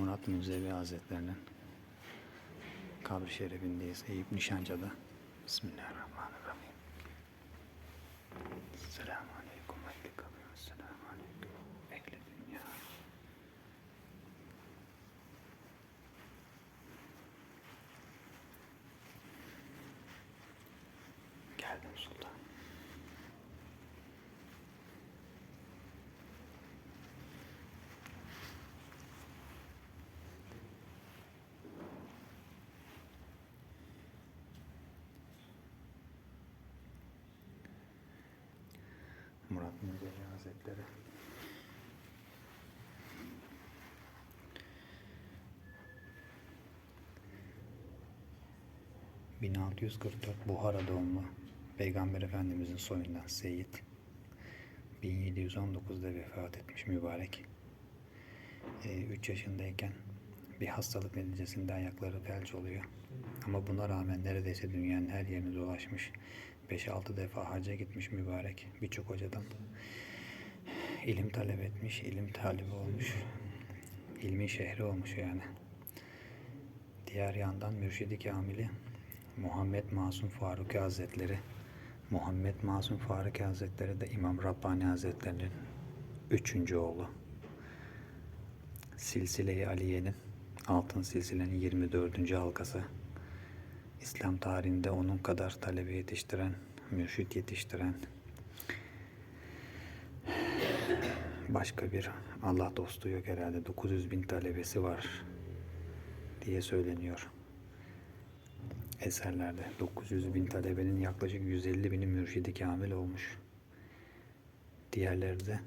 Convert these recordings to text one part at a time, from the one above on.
Murat Münzevi Hazretlerinin kabri şerifindeyiz. Eyüp Nişancı'da. Bismillahirrahmanirrahim. Selamun Murat Münzevi Hazretleri. ...1644 Buhara doğumlu Peygamber Efendimizin soyundan Seyit 1719'da vefat etmiş mübarek. 3 yaşındayken bir hastalık neticesinde ayakları felç oluyor. Ama buna rağmen neredeyse dünyanın her yerini dolaşmış. 5-6 defa hacca gitmiş mübarek. Birçok hocadan ilim talep etmiş, ilim talibi olmuş. İlmi şehri olmuş yani. Diğer yandan Mürşidi Kamili Muhammed Masum Faruki Hazretleri Muhammed Masum Faruki Hazretleri de İmam Rabbani Hazretleri'nin üçüncü oğlu. Silsile-i Aliye'nin altın silsilenin 24. halkası. İslam tarihinde onun kadar talebe yetiştiren, mürşit yetiştiren başka bir Allah dostu yok herhalde. 900 bin talebesi var diye söyleniyor eserlerde. 900 bin talebenin yaklaşık 150 bini mürşidi kamil olmuş. Diğerleri de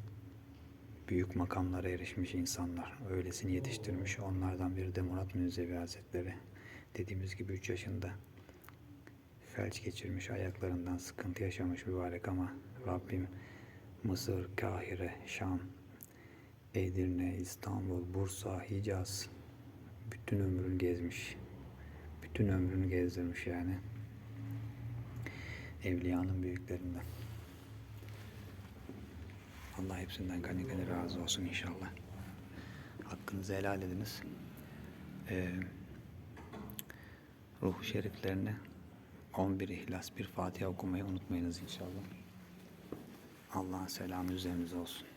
büyük makamlara erişmiş insanlar. Öylesini yetiştirmiş. Onlardan biri de Murat Münzevi Hazretleri. Dediğimiz gibi 3 yaşında felç geçirmiş, ayaklarından sıkıntı yaşamış mübarek ama Rabbim Mısır, Kahire, Şam, Edirne, İstanbul, Bursa, Hicaz bütün ömrünü gezmiş. Bütün ömrünü gezdirmiş yani. Evliyanın büyüklerinden. Allah hepsinden gani gani razı olsun inşallah. Hakkınızı helal ediniz. Ee, ruh şeriflerine 11 İhlas bir Fatiha okumayı unutmayınız inşallah. Allah'ın selamı üzerinize olsun.